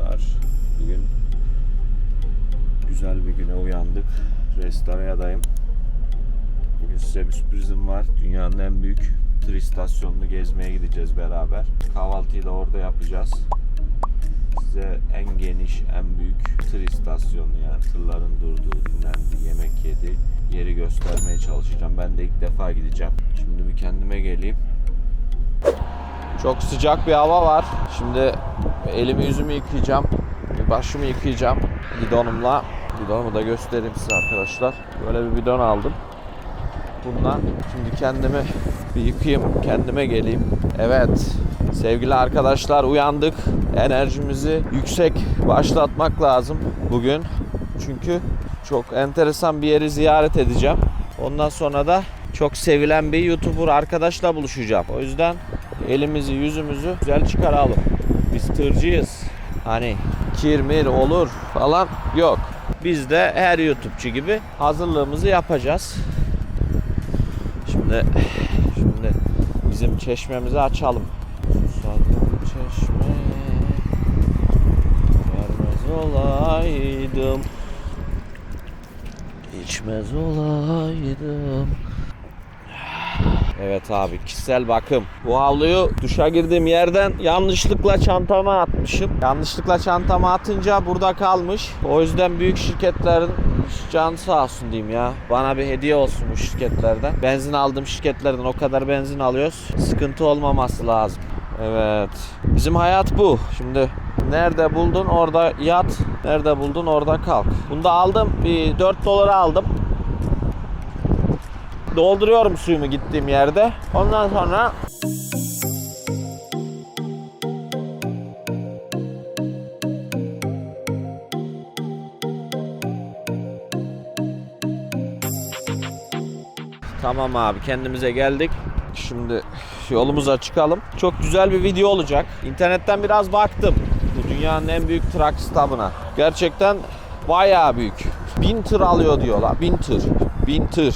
Arkadaşlar. Bugün güzel bir güne uyandık. Restoraya'dayım. Bugün size bir sürprizim var. Dünyanın en büyük tır istasyonunu gezmeye gideceğiz beraber. Kahvaltıyı da orada yapacağız. Size en geniş, en büyük tır istasyonu yani tırların durduğu, dinlendiği, yemek yediği yeri göstermeye çalışacağım. Ben de ilk defa gideceğim. Şimdi bir kendime geleyim. Çok sıcak bir hava var. Şimdi elimi yüzümü yıkayacağım. Başımı yıkayacağım bidonumla. Bidonumu da göstereyim size arkadaşlar. Böyle bir bidon aldım. Bundan şimdi kendimi bir yıkayayım, kendime geleyim. Evet, sevgili arkadaşlar uyandık. Enerjimizi yüksek başlatmak lazım bugün. Çünkü çok enteresan bir yeri ziyaret edeceğim. Ondan sonra da çok sevilen bir YouTuber arkadaşla buluşacağım. O yüzden elimizi yüzümüzü güzel çıkaralım. Biz tırcıyız. Hani kirmir olur falan yok. Biz de her YouTube'cu gibi hazırlığımızı yapacağız. Şimdi şimdi bizim çeşmemizi açalım. Susadım çeşme Vermez olaydım içmez olaydım Evet abi kişisel bakım. Bu havluyu duşa girdiğim yerden yanlışlıkla çantama atmışım. Yanlışlıkla çantama atınca burada kalmış. O yüzden büyük şirketlerin can sağ olsun diyeyim ya. Bana bir hediye olsun bu şirketlerden. Benzin aldığım şirketlerden o kadar benzin alıyoruz. Sıkıntı olmaması lazım. Evet. Bizim hayat bu. Şimdi nerede buldun orada yat. Nerede buldun orada kalk. Bunu da aldım. Bir 4 dolara aldım dolduruyorum suyumu gittiğim yerde. Ondan sonra Tamam abi kendimize geldik. Şimdi yolumuza çıkalım. Çok güzel bir video olacak. İnternetten biraz baktım. Bu dünyanın en büyük truck stop'ına. Gerçekten bayağı büyük. Bin tır alıyor diyorlar. Bin tır. Bin tır.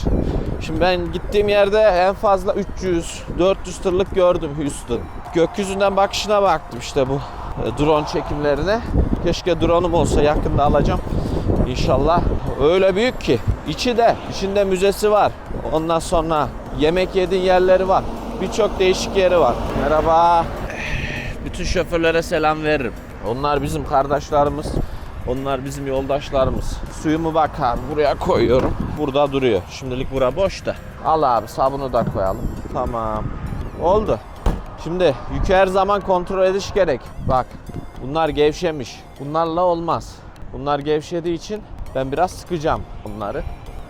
Şimdi ben gittiğim yerde en fazla 300, 400 tırlık gördüm Houston. Gökyüzünden bakışına baktım işte bu e, drone çekimlerine. Keşke drone'um olsa yakında alacağım. İnşallah. Öyle büyük ki. İçi de, içinde müzesi var. Ondan sonra yemek yediğin yerleri var. Birçok değişik yeri var. Merhaba. Bütün şoförlere selam veririm. Onlar bizim kardeşlerimiz. Onlar bizim yoldaşlarımız. Suyumu bak abi buraya koyuyorum. Burada duruyor. Şimdilik bura boş da. Al abi sabunu da koyalım. Tamam. Oldu. Şimdi yükü her zaman kontrol ediş gerek. Bak bunlar gevşemiş. Bunlarla olmaz. Bunlar gevşediği için ben biraz sıkacağım bunları.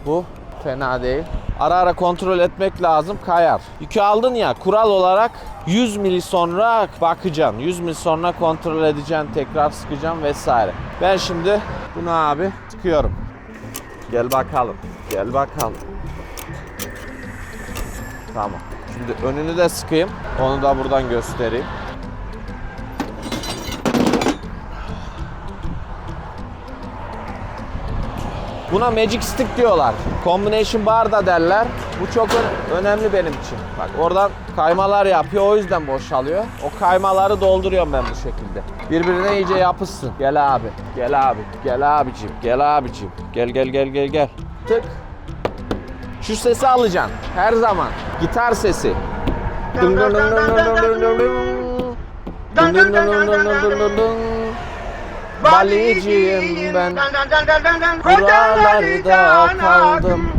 Bu fena değil. Ara ara kontrol etmek lazım kayar. Yükü aldın ya kural olarak 100 mili sonra bakacaksın. 100 mil sonra kontrol edeceksin. Tekrar sıkacaksın vesaire. Ben şimdi bunu abi sıkıyorum. Gel bakalım. Gel bakalım. Tamam. Şimdi önünü de sıkayım. Onu da buradan göstereyim. Buna Magic Stick diyorlar. Combination Bar da derler. Bu çok önemli benim için. Bak oradan kaymalar yapıyor o yüzden boşalıyor. O kaymaları dolduruyorum ben bu şekilde. Birbirine iyice yapışsın. Gel abi. Gel abi. Gel abicim. Gel abicim. Gel gel gel gel gel. Tık. Şu sesi alacaksın. Her zaman. Gitar sesi. Baliciyim ben Buralarda kaldım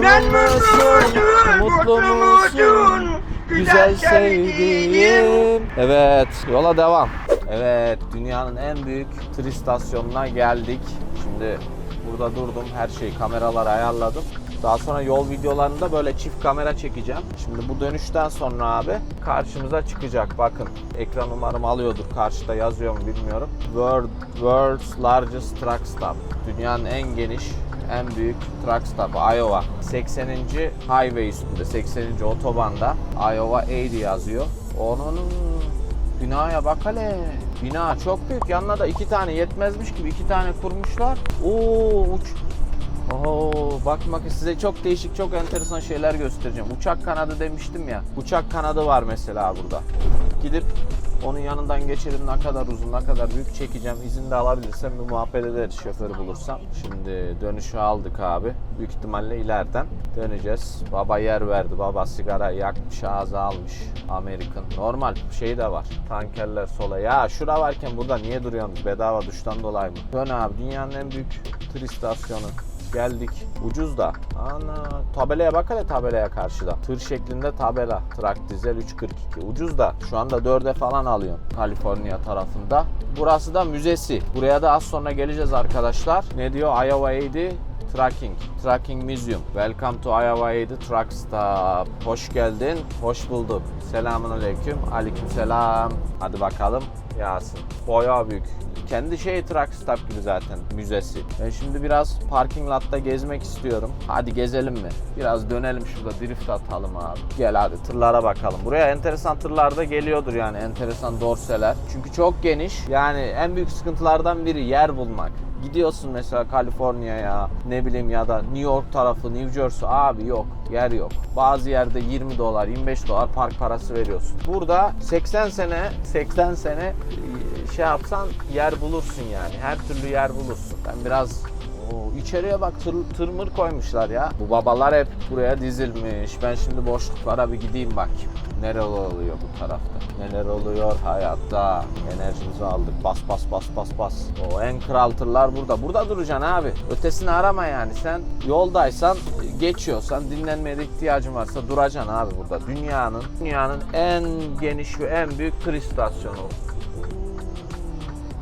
Memnun musun, mutlu musun Güzel sevdiğim Evet yola devam Evet dünyanın en büyük tır istasyonuna geldik Şimdi burada durdum her şeyi kameralara ayarladım daha sonra yol videolarında böyle çift kamera çekeceğim. Şimdi bu dönüşten sonra abi karşımıza çıkacak. Bakın ekran umarım alıyordur. Karşıda yazıyor mu bilmiyorum. World, World's Largest Truck Stop. Dünyanın en geniş, en büyük truck stop Iowa. 80. highway üstünde, 80. otobanda Iowa 80 yazıyor. Onun binaya bak hele. Bina çok büyük. Yanına da iki tane yetmezmiş gibi iki tane kurmuşlar. Oo uç, Oo, bak bak size çok değişik çok enteresan şeyler göstereceğim. Uçak kanadı demiştim ya. Uçak kanadı var mesela burada. Gidip onun yanından geçelim ne kadar uzun ne kadar büyük çekeceğim. İzin de alabilirsem bir muhabbet ederiz şoförü bulursam. Şimdi dönüşü aldık abi. Büyük ihtimalle ileriden döneceğiz. Baba yer verdi. Baba sigara yakmış ağza almış. Amerikan. Normal şey de var. Tankerler sola. Ya şura varken burada niye duruyorsunuz? Bedava duştan dolayı mı? Dön abi dünyanın en büyük tır istasyonu. Geldik. Ucuz da. Ana tabelaya bak hele tabelaya karşıda. Tır şeklinde tabela. Trak dizel 342. Ucuz da. Şu anda 4'e falan alıyorsun Kaliforniya tarafında. Burası da müzesi. Buraya da az sonra geleceğiz arkadaşlar. Ne diyor? Iowa 80 Trucking, Trucking Museum. Welcome to Iowa 80 Truck Stop. Hoş geldin, hoş bulduk. Selamun aleyküm, aleyküm selam. Hadi bakalım Yasin. Bayağı büyük. Kendi şey truck stop gibi zaten müzesi. Ben şimdi biraz parking lotta gezmek istiyorum. Hadi gezelim mi? Biraz dönelim şurada drift atalım abi. Gel hadi tırlara bakalım. Buraya enteresan tırlar da geliyordur yani enteresan dorseler. Çünkü çok geniş. Yani en büyük sıkıntılardan biri yer bulmak. Gidiyorsun mesela Kaliforniya'ya ne bileyim ya da New York tarafı New Jersey abi yok yer yok. Bazı yerde 20 dolar 25 dolar park parası veriyorsun. Burada 80 sene 80 sene e, şey yapsan yer bulursun yani. Her türlü yer bulursun. Ben biraz Oo, içeriye bak tır, tırmır koymuşlar ya. Bu babalar hep buraya dizilmiş. Ben şimdi boşluklara bir gideyim bak. Neler oluyor bu tarafta? Neler oluyor hayatta? Enerjimizi aldık. Bas bas bas bas bas. O en kral tırlar burada. Burada duracaksın abi. Ötesini arama yani. Sen yoldaysan geçiyorsan dinlenmeye ihtiyacın varsa duracaksın abi burada. Dünyanın dünyanın en geniş ve en büyük tır istasyonu.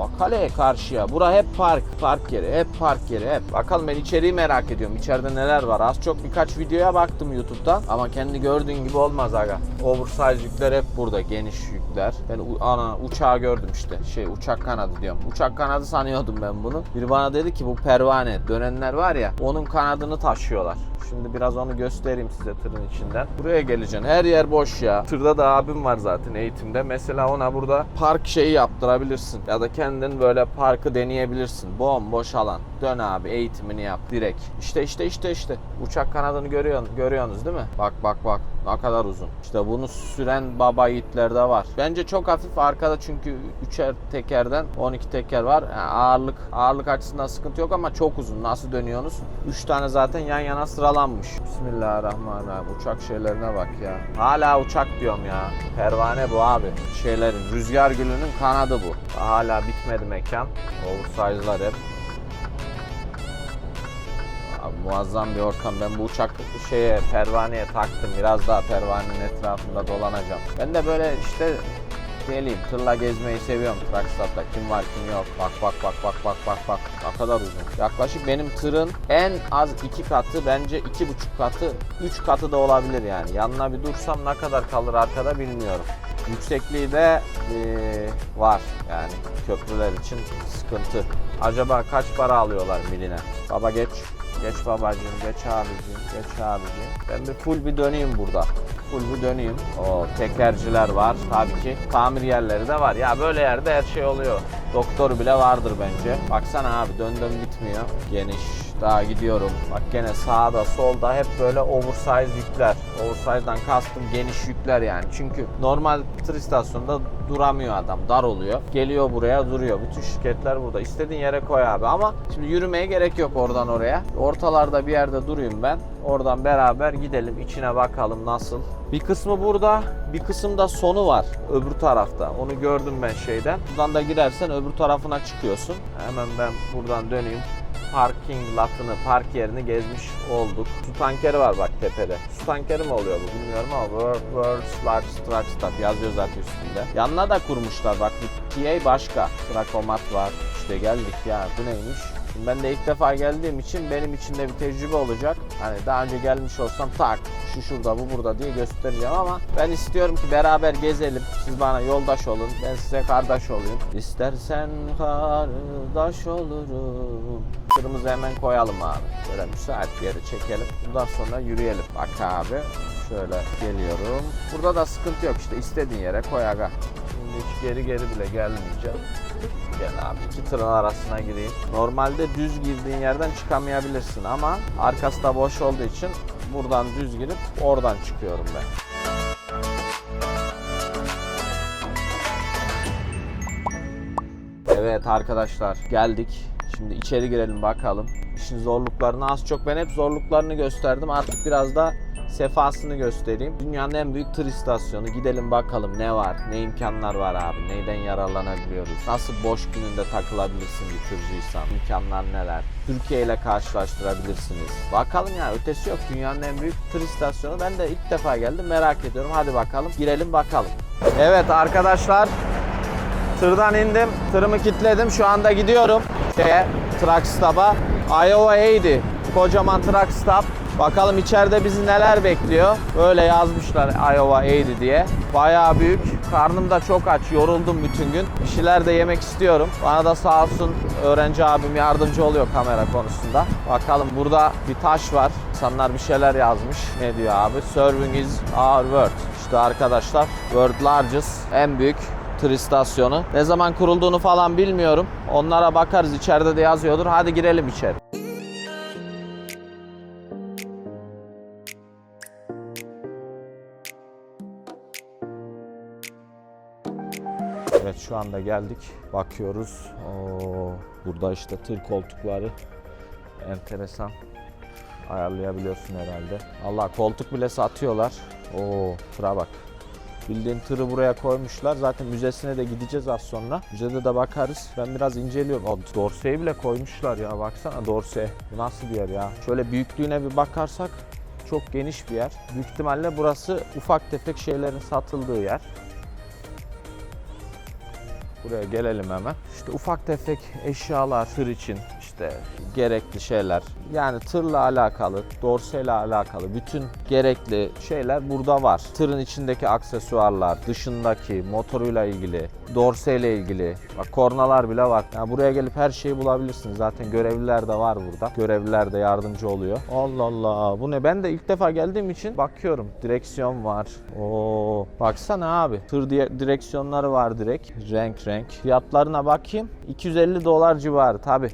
Bak kaleye karşıya. Bura hep park. Park yeri. Hep park yeri. Hep. Bakalım ben içeriği merak ediyorum. İçeride neler var? Az çok birkaç videoya baktım YouTube'dan. Ama kendi gördüğün gibi olmaz aga. Oversize yükler hep burada. Geniş yükler. Ben ana uçağı gördüm işte. Şey uçak kanadı diyorum. Uçak kanadı sanıyordum ben bunu. Biri bana dedi ki bu pervane. Dönenler var ya. Onun kanadını taşıyorlar. Şimdi biraz onu göstereyim size tırın içinden. Buraya geleceksin. Her yer boş ya. Tırda da abim var zaten eğitimde. Mesela ona burada park şeyi yaptırabilirsin. Ya da kendin böyle parkı deneyebilirsin. Bomboş alan. Dön abi eğitimini yap direkt. İşte işte işte işte. Uçak kanadını görüyorsun, görüyorsunuz değil mi? Bak bak bak. Ne kadar uzun. İşte bunu süren baba yiğitlerde var. Bence çok hafif arkada çünkü üçer tekerden 12 teker var. Yani ağırlık ağırlık açısından sıkıntı yok ama çok uzun. Nasıl dönüyorsunuz? 3 tane zaten yan yana sıralanmış. Bismillahirrahmanirrahim. Uçak şeylerine bak ya. Hala uçak diyorum ya. Pervane bu abi. Şeylerin rüzgar gülünün kanadı bu. Hala bitmedi mekan. Oversize'lar hep. Abi muazzam bir ortam. Ben bu uçak şeye pervaneye taktım. Biraz daha pervanenin etrafında dolanacağım. Ben de böyle işte geleyim tırla gezmeyi seviyorum Truckstop'ta. Kim var kim yok. Bak bak bak bak bak bak bak. Ne kadar uzun. Yaklaşık benim tırın en az iki katı bence iki buçuk katı, üç katı da olabilir yani. Yanına bir dursam ne kadar kalır arkada bilmiyorum. Yüksekliği de eee, var yani köprüler için sıkıntı. Acaba kaç para alıyorlar miline? Baba geç. Geç babacığım, geç abicim, geç abicim. Ben bir full bir döneyim burada. Full bir döneyim. O tekerciler var tabii ki. Tamir yerleri de var. Ya böyle yerde her şey oluyor. Doktor bile vardır bence. Baksana abi dön dön bitmiyor. Geniş Daha gidiyorum. Bak gene sağda solda hep böyle oversize yükler. Oversize'dan kastım geniş yükler yani. Çünkü normal tır istasyonunda duramıyor adam. Dar oluyor. Geliyor buraya duruyor. Bütün şirketler burada. İstediğin yere koy abi ama şimdi yürümeye gerek yok oradan oraya. Ortalarda bir yerde durayım ben. Oradan beraber gidelim. içine bakalım nasıl. Bir kısmı burada, bir kısımda sonu var öbür tarafta. Onu gördüm ben şeyden. Buradan da gidersen öbür tarafına çıkıyorsun. Hemen ben buradan döneyim. Parking latını, park yerini gezmiş olduk. Su tankeri var bak tepede. Su tankeri mi oluyor bu bilmiyorum ama World, World's Large Truck Stop yazıyor zaten üstünde. Yanına da kurmuşlar bak TA başka. Trakomat var. İşte geldik ya bu neymiş? Şimdi ben de ilk defa geldiğim için benim için de bir tecrübe olacak. Hani daha önce gelmiş olsam tak şu şurada bu burada diye göstereceğim ama ben istiyorum ki beraber gezelim. Siz bana yoldaş olun. Ben size kardeş olayım. İstersen kardeş olurum. Kırmızı hemen koyalım abi. Böyle müsait bir yere çekelim. Bundan sonra yürüyelim. Bak abi şöyle geliyorum. Burada da sıkıntı yok işte istediğin yere koy aga. Şimdi hiç geri geri bile gelmeyeceğim. Gel abi iki tırın arasına gireyim. Normalde düz girdiğin yerden çıkamayabilirsin ama arkası da boş olduğu için buradan düz girip oradan çıkıyorum ben. Evet arkadaşlar geldik. Şimdi içeri girelim bakalım. İşin zorluklarını az çok ben hep zorluklarını gösterdim. Artık biraz da sefasını göstereyim. Dünyanın en büyük tır istasyonu. Gidelim bakalım ne var, ne imkanlar var abi, neyden yararlanabiliyoruz, nasıl boş gününde takılabilirsin bir tırcıysan, imkanlar neler, Türkiye ile karşılaştırabilirsiniz. Bakalım ya ötesi yok. Dünyanın en büyük tır istasyonu. Ben de ilk defa geldim merak ediyorum. Hadi bakalım girelim bakalım. Evet arkadaşlar Tırdan indim. Tırımı kilitledim. Şu anda gidiyorum. Şeye, truck stop'a. Iowa 80. Kocaman truck stop. Bakalım içeride bizi neler bekliyor. Böyle yazmışlar Iowa 80 diye. Bayağı büyük. Karnım da çok aç. Yoruldum bütün gün. Bir şeyler de yemek istiyorum. Bana da sağ olsun öğrenci abim yardımcı oluyor kamera konusunda. Bakalım burada bir taş var. İnsanlar bir şeyler yazmış. Ne diyor abi? Serving is our world. İşte arkadaşlar world largest en büyük tır istasyonu. Ne zaman kurulduğunu falan bilmiyorum. Onlara bakarız. İçeride de yazıyordur. Hadi girelim içeri. Evet şu anda geldik. Bakıyoruz. Oo, burada işte tır koltukları. Enteresan. Ayarlayabiliyorsun herhalde. Allah koltuk bile satıyorlar. Oo, tıra bak. Bildiğin tırı buraya koymuşlar. Zaten müzesine de gideceğiz az sonra. Müzede de bakarız. Ben biraz inceliyorum. O Dorsey'i bile koymuşlar ya. Baksana Dorsey. Bu nasıl bir yer ya? Şöyle büyüklüğüne bir bakarsak çok geniş bir yer. Büyük ihtimalle burası ufak tefek şeylerin satıldığı yer. Buraya gelelim hemen. İşte ufak tefek eşyalar tır için işte gerekli şeyler. Yani tırla alakalı, dorseyle alakalı bütün gerekli şeyler burada var. Tırın içindeki aksesuarlar, dışındaki motoruyla ilgili, dorseyle ilgili. Bak kornalar bile var. Yani buraya gelip her şeyi bulabilirsiniz. Zaten görevliler de var burada. Görevliler de yardımcı oluyor. Allah Allah. Bu ne? Ben de ilk defa geldiğim için bakıyorum. Direksiyon var. Oo. Baksana abi. Tır direksiyonları var direkt. Renk renk. Fiyatlarına bakayım. 250 dolar civarı tabi.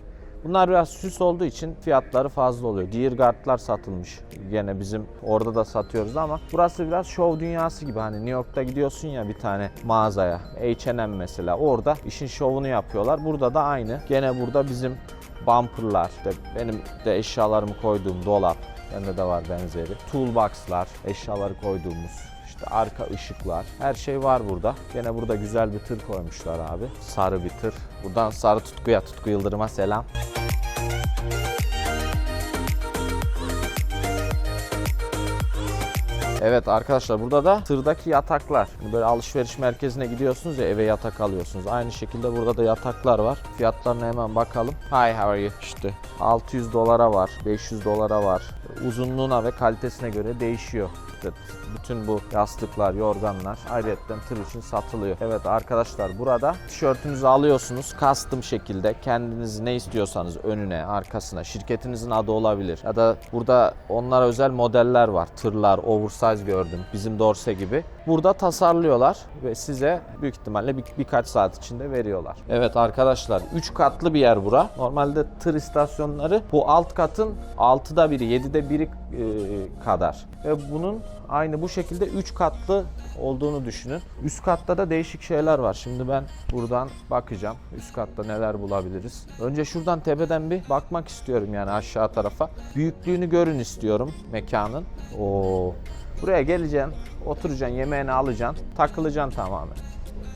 Bunlar biraz süs olduğu için fiyatları fazla oluyor. Deer guardlar satılmış. Gene bizim orada da satıyoruz ama burası biraz şov dünyası gibi. Hani New York'ta gidiyorsun ya bir tane mağazaya. H&M mesela. Orada işin şovunu yapıyorlar. Burada da aynı. Gene burada bizim bumperlar, işte benim de eşyalarımı koyduğum dolap, bende de var benzeri. Toolbox'lar, eşyaları koyduğumuz işte arka ışıklar, her şey var burada. Gene burada güzel bir tır koymuşlar abi. Sarı bir tır. Buradan Sarı Tutku'ya, Tutku Yıldırım'a selam. Evet arkadaşlar burada da tırdaki yataklar. Şimdi Böyle alışveriş merkezine gidiyorsunuz ya eve yatak alıyorsunuz. Aynı şekilde burada da yataklar var. Fiyatlarına hemen bakalım. Hi how are you? İşte 600 dolara var, 500 dolara var. Uzunluğuna ve kalitesine göre değişiyor bütün bu yastıklar, yorganlar ayrıyetten tır için satılıyor. Evet arkadaşlar burada tişörtünüzü alıyorsunuz custom şekilde kendiniz ne istiyorsanız önüne, arkasına şirketinizin adı olabilir. Ya da burada onlara özel modeller var. Tırlar, oversize gördüm. Bizim Dorse gibi. Burada tasarlıyorlar ve size büyük ihtimalle bir, birkaç saat içinde veriyorlar. Evet arkadaşlar 3 katlı bir yer bura. Normalde tır istasyonları bu alt katın 6'da biri, 7'de biri e, kadar. Ve bunun aynı bu şekilde 3 katlı olduğunu düşünün. Üst katta da değişik şeyler var. Şimdi ben buradan bakacağım. Üst katta neler bulabiliriz. Önce şuradan tepeden bir bakmak istiyorum yani aşağı tarafa. Büyüklüğünü görün istiyorum mekanın. Oo. Buraya geleceksin, oturacaksın, yemeğini alacaksın, takılacaksın tamamen.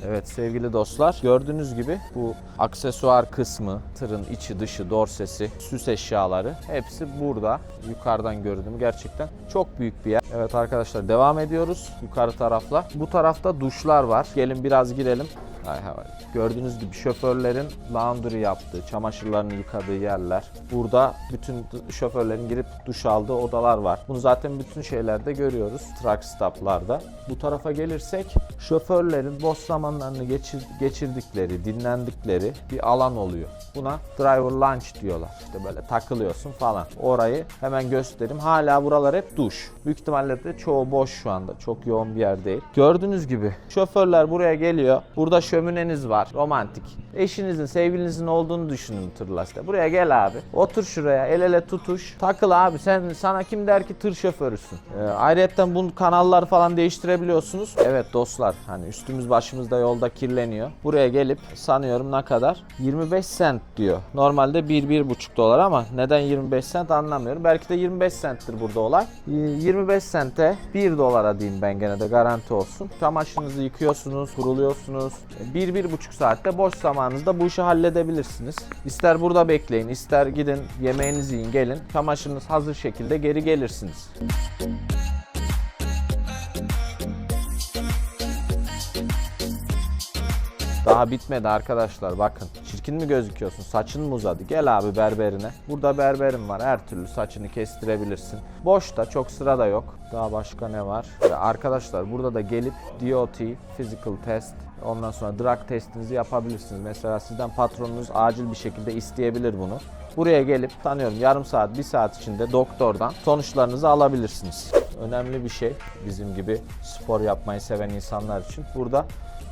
Evet sevgili dostlar gördüğünüz gibi bu aksesuar kısmı, tırın içi dışı, dorsesi, süs eşyaları hepsi burada. Yukarıdan gördüğüm gerçekten çok büyük bir yer. Evet arkadaşlar devam ediyoruz yukarı tarafla. Bu tarafta duşlar var. Gelin biraz girelim. Gördüğünüz gibi şoförlerin laundry yaptığı, çamaşırlarını yıkadığı yerler. Burada bütün şoförlerin girip duş aldığı odalar var. Bunu zaten bütün şeylerde görüyoruz. Truck stoplarda. Bu tarafa gelirsek şoförlerin boş zamanlarını geçir, geçirdikleri, dinlendikleri bir alan oluyor. Buna driver lunch diyorlar. İşte böyle takılıyorsun falan. Orayı hemen göstereyim. Hala buralar hep duş. Büyük ihtimalle de çoğu boş şu anda. Çok yoğun bir yer değil. Gördüğünüz gibi şoförler buraya geliyor. Burada şömineniz var. Romantik. Eşinizin, sevgilinizin olduğunu düşünün işte. Buraya gel abi. Otur şuraya. El ele tutuş. Takıl abi. Sen sana kim der ki tır şoförüsün. Ee, ayrıca bu kanallar falan değiştirebiliyorsunuz. Evet dostlar hani üstümüz başımız da yolda kirleniyor. Buraya gelip sanıyorum ne kadar? 25 cent diyor. Normalde 1-1,5 dolar ama neden 25 cent anlamıyorum. Belki de 25 centtir burada olay. Ee, 25 sente 1 dolara diyeyim ben gene de garanti olsun. Çamaşırınızı yıkıyorsunuz, kuruluyorsunuz. 1-1,5 saatte boş zamanınızda bu işi halledebilirsiniz. İster burada bekleyin, ister gidin yemeğinizi yiyin gelin. Çamaşırınız hazır şekilde geri gelirsiniz. Daha bitmedi arkadaşlar bakın. Çirkin mi gözüküyorsun? Saçın mı uzadı? Gel abi berberine. Burada berberim var. Her türlü saçını kestirebilirsin. Boşta çok sıra da yok. Daha başka ne var? Arkadaşlar burada da gelip DOT, Physical Test, ondan sonra drug testinizi yapabilirsiniz. Mesela sizden patronunuz acil bir şekilde isteyebilir bunu. Buraya gelip tanıyorum yarım saat, bir saat içinde doktordan sonuçlarınızı alabilirsiniz. Önemli bir şey bizim gibi spor yapmayı seven insanlar için. Burada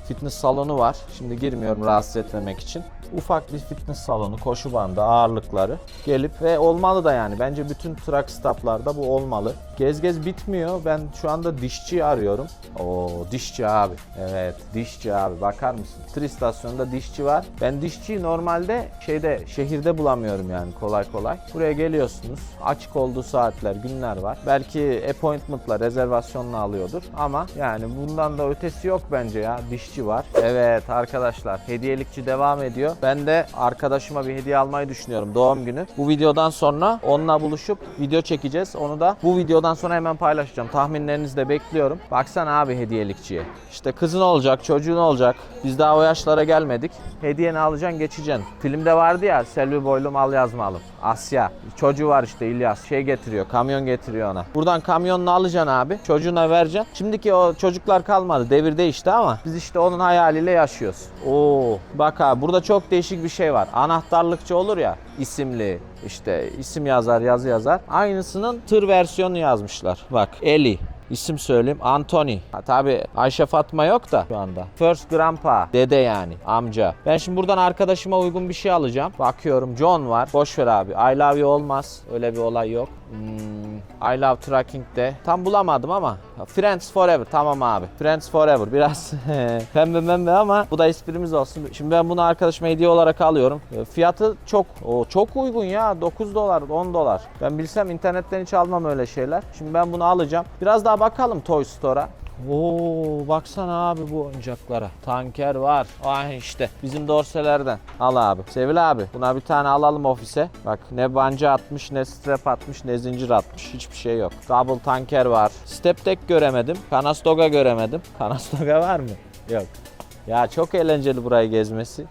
fitness salonu var. Şimdi girmiyorum rahatsız etmemek için. Ufak bir fitness salonu, koşu bandı, ağırlıkları gelip ve olmalı da yani. Bence bütün truck stoplarda bu olmalı. Gez gez bitmiyor. Ben şu anda dişçi arıyorum. Oo dişçi abi. Evet dişçi abi. Bakar mısın? Tır istasyonunda dişçi var. Ben dişçiyi normalde şeyde şehirde bulamıyorum yani kolay kolay. Buraya geliyorsunuz. Açık olduğu saatler, günler var. Belki appointment'la, rezervasyonla alıyordur. Ama yani bundan da ötesi yok bence ya. Dişçi var. Evet arkadaşlar hediyelikçi devam ediyor. Ben de arkadaşıma bir hediye almayı düşünüyorum doğum günü. Bu videodan sonra onunla buluşup video çekeceğiz. Onu da bu videodan sonra hemen paylaşacağım. Tahminlerinizi de bekliyorum. Baksana abi hediyelikçiye. İşte kızın olacak, çocuğun olacak. Biz daha o yaşlara gelmedik. Hediyeni alacaksın, geçeceksin. Filmde vardı ya Selvi Boylum al yazmalım. Asya. Çocuğu var işte İlyas. Şey getiriyor, kamyon getiriyor ona. Buradan kamyonunu alacaksın abi. Çocuğuna vereceksin. Şimdiki o çocuklar kalmadı. Devir değişti ama biz işte onun hayaliyle yaşıyoruz. Oo, bak abi burada çok değişik bir şey var. Anahtarlıkçı olur ya isimli işte isim yazar yazı yazar. Aynısının tır versiyonu yazmışlar. Bak Eli. İsim söyleyeyim. Anthony. Ha, tabii Ayşe Fatma yok da şu anda. First Grandpa. Dede yani. Amca. Ben şimdi buradan arkadaşıma uygun bir şey alacağım. Bakıyorum John var. Boş ver abi. I love you olmaz. Öyle bir olay yok. Hmm, I love trucking de. Tam bulamadım ama. Friends forever. Tamam abi. Friends forever. Biraz pembe pembe ama bu da esprimiz olsun. Şimdi ben bunu arkadaşıma hediye olarak alıyorum. E, Fiyatı çok o çok uygun ya. 9 dolar, 10 dolar. Ben bilsem internetten hiç almam öyle şeyler. Şimdi ben bunu alacağım. Biraz daha bakalım Toy Store'a. Oo baksana abi bu oyuncaklara. Tanker var. Ay işte bizim dorselerden. Al abi. Sevil abi buna bir tane alalım ofise. Bak ne bancı atmış ne strap atmış ne zincir atmış. Hiçbir şey yok. Double tanker var. Step deck göremedim. Kanastoga göremedim. Kanastoga var mı? Yok. Ya çok eğlenceli burayı gezmesi.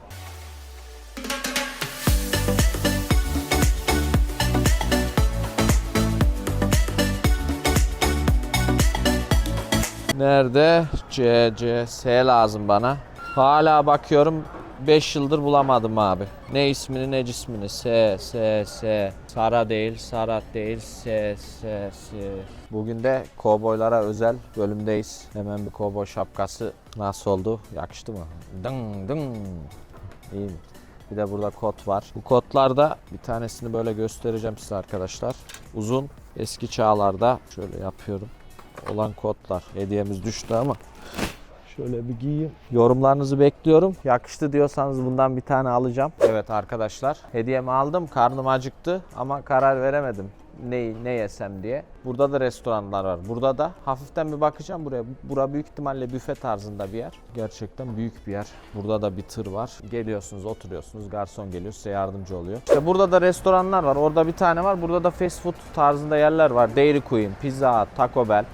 Nerede? C, C, S lazım bana. Hala bakıyorum 5 yıldır bulamadım abi. Ne ismini ne cismini. S, S, S. Sara değil, Sarat değil. S, S, S. Bugün de kovboylara özel bölümdeyiz. Hemen bir kovboy şapkası nasıl oldu? Yakıştı mı? Dın dın. İyi mi? Bir de burada kot var. Bu kotlarda bir tanesini böyle göstereceğim size arkadaşlar. Uzun eski çağlarda şöyle yapıyorum. Olan kotlar. Hediyemiz düştü ama Şöyle bir giyeyim. Yorumlarınızı bekliyorum. Yakıştı diyorsanız bundan bir tane alacağım. Evet arkadaşlar. Hediyemi aldım. Karnım acıktı ama karar veremedim. Ne, ne yesem diye. Burada da restoranlar var. Burada da hafiften bir bakacağım buraya. Bura büyük ihtimalle büfe tarzında bir yer. Gerçekten büyük bir yer. Burada da bir tır var. Geliyorsunuz, oturuyorsunuz. Garson geliyor size yardımcı oluyor. İşte burada da restoranlar var. Orada bir tane var. Burada da fast food tarzında yerler var. Dairy Queen, Pizza Taco Bell,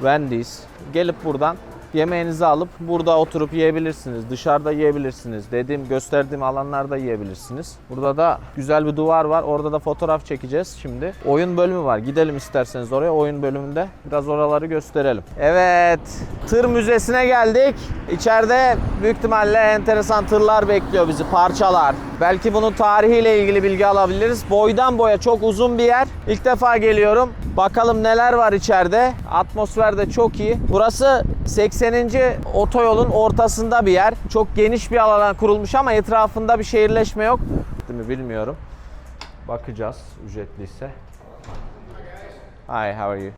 Wendy's. Gelip buradan Yemeğinizi alıp burada oturup yiyebilirsiniz. Dışarıda yiyebilirsiniz. Dediğim, gösterdiğim alanlarda yiyebilirsiniz. Burada da güzel bir duvar var. Orada da fotoğraf çekeceğiz şimdi. Oyun bölümü var. Gidelim isterseniz oraya. Oyun bölümünde biraz oraları gösterelim. Evet. Tır müzesine geldik. İçeride büyük ihtimalle enteresan tırlar bekliyor bizi. Parçalar. Belki bunun tarihiyle ilgili bilgi alabiliriz. Boydan boya çok uzun bir yer. İlk defa geliyorum. Bakalım neler var içeride. Atmosfer de çok iyi. Burası 80. otoyolun ortasında bir yer. Çok geniş bir alana kurulmuş ama etrafında bir şehirleşme yok. Değil mi bilmiyorum. Bakacağız ücretliyse. Hi, how are you?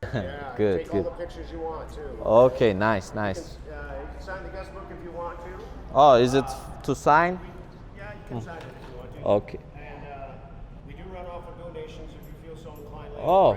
good, Take good. all the pictures you want too. Okay, nice, nice. Uh, you can sign the guest book if you want to. Oh, is it to sign? Okay. And uh, we do run off of donations if you feel so inclined. later. Oh.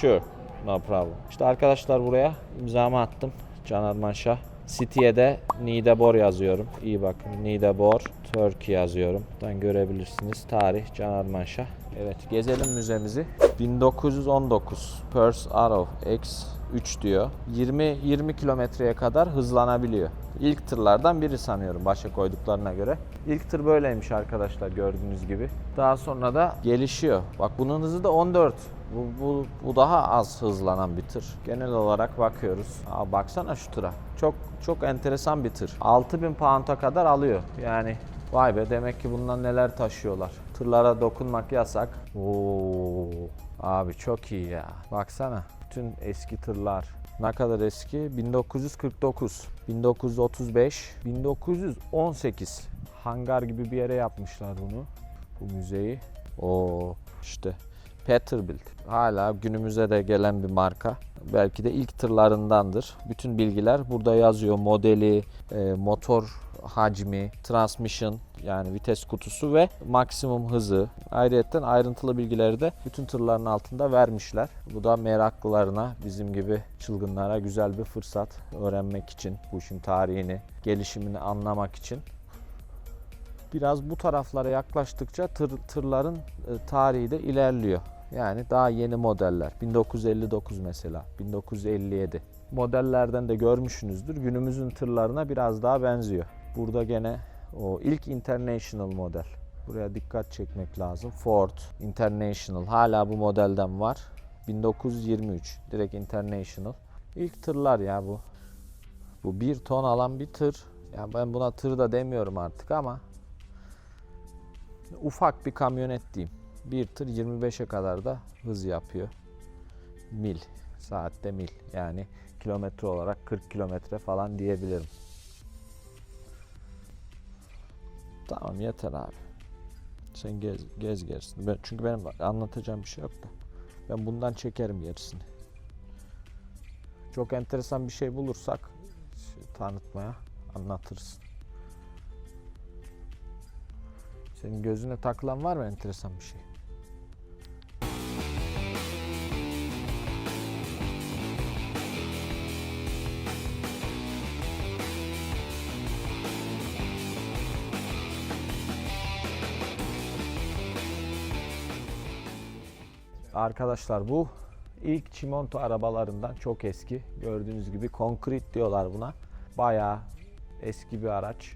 Sure. No problem. İşte arkadaşlar buraya imzamı attım. Caner Manşah. City'ye de Nidebor yazıyorum. İyi bakın. Nidebor, Turkey yazıyorum. Buradan görebilirsiniz. Tarih Caner Manşah. Evet gezelim müzemizi. 1919 Perth Arrow X3 diyor. 20 20 kilometreye kadar hızlanabiliyor. İlk tırlardan biri sanıyorum başa koyduklarına göre. İlk tır böyleymiş arkadaşlar gördüğünüz gibi. Daha sonra da gelişiyor. Bak bunun hızı da 14. Bu, bu, bu daha az hızlanan bir tır. Genel olarak bakıyoruz. Aa, baksana şu tıra. Çok çok enteresan bir tır. 6000 pound'a kadar alıyor. Yani vay be demek ki bundan neler taşıyorlar. Tırlara dokunmak yasak. Oo, abi çok iyi ya. Baksana. Bütün eski tırlar. Ne kadar eski? 1949, 1935, 1918. Hangar gibi bir yere yapmışlar bunu. Bu müzeyi. O işte Peterbilt. Hala günümüze de gelen bir marka. Belki de ilk tırlarındandır. Bütün bilgiler burada yazıyor. Modeli, e, motor hacmi, transmission yani vites kutusu ve maksimum hızı. Ayrıca ayrıntılı bilgileri de bütün tırların altında vermişler. Bu da meraklılarına, bizim gibi çılgınlara güzel bir fırsat öğrenmek için, bu işin tarihini, gelişimini anlamak için. Biraz bu taraflara yaklaştıkça tır, tırların e, tarihi de ilerliyor. Yani daha yeni modeller. 1959 mesela, 1957. Modellerden de görmüşsünüzdür. Günümüzün tırlarına biraz daha benziyor. Burada gene o ilk International model. Buraya dikkat çekmek lazım. Ford International hala bu modelden var. 1923 direkt International. İlk tırlar ya bu. Bu bir ton alan bir tır. Ya ben buna tır da demiyorum artık ama ufak bir kamyonet diyeyim. Bir tır 25'e kadar da hız yapıyor. Mil. Saatte mil. Yani kilometre olarak 40 kilometre falan diyebilirim. Tamam yeter abi. Sen gez, gez gerisini. Ben, çünkü benim anlatacağım bir şey yok da. Ben bundan çekerim gerisini. Çok enteresan bir şey bulursak tanıtmaya anlatırız. Senin gözüne takılan var mı enteresan bir şey? Arkadaşlar bu ilk çimento arabalarından çok eski. Gördüğünüz gibi konkrit diyorlar buna. Bayağı eski bir araç.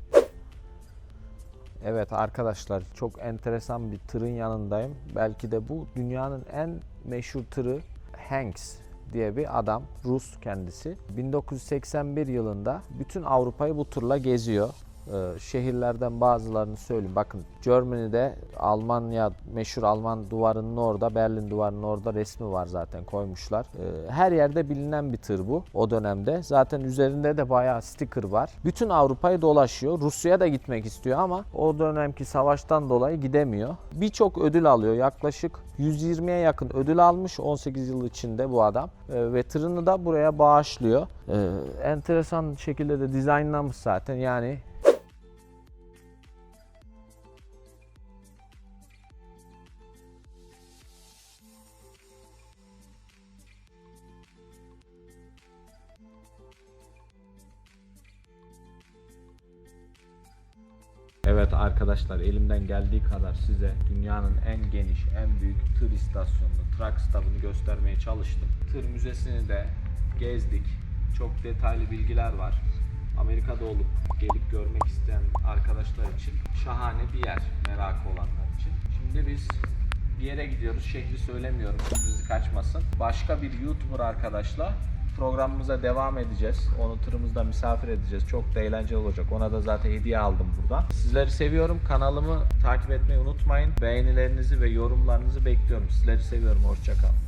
Evet arkadaşlar çok enteresan bir tırın yanındayım. Belki de bu dünyanın en meşhur tırı Hanks diye bir adam, Rus kendisi. 1981 yılında bütün Avrupa'yı bu turla geziyor. Ee, şehirlerden bazılarını söyleyeyim. Bakın Germany'de Almanya meşhur Alman duvarının orada, Berlin duvarının orada resmi var zaten koymuşlar. Ee, her yerde bilinen bir tır bu o dönemde. Zaten üzerinde de bayağı sticker var. Bütün Avrupa'yı dolaşıyor. Rusya'ya da gitmek istiyor ama o dönemki savaştan dolayı gidemiyor. Birçok ödül alıyor. Yaklaşık 120'ye yakın ödül almış 18 yıl içinde bu adam. Ee, ve tırını da buraya bağışlıyor. Ee, enteresan şekilde de dizaynlanmış zaten. Yani Evet arkadaşlar elimden geldiği kadar size dünyanın en geniş, en büyük tır istasyonunu, truck stop'unu göstermeye çalıştım. Tır müzesini de gezdik. Çok detaylı bilgiler var. Amerika'da olup gelip görmek isteyen arkadaşlar için şahane bir yer merakı olanlar için. Şimdi biz bir yere gidiyoruz. Şehri söylemiyorum bizi kaçmasın. Başka bir YouTuber arkadaşla programımıza devam edeceğiz. Onu tırımızda misafir edeceğiz. Çok da eğlenceli olacak. Ona da zaten hediye aldım buradan. Sizleri seviyorum. Kanalımı takip etmeyi unutmayın. Beğenilerinizi ve yorumlarınızı bekliyorum. Sizleri seviyorum. Hoşçakalın.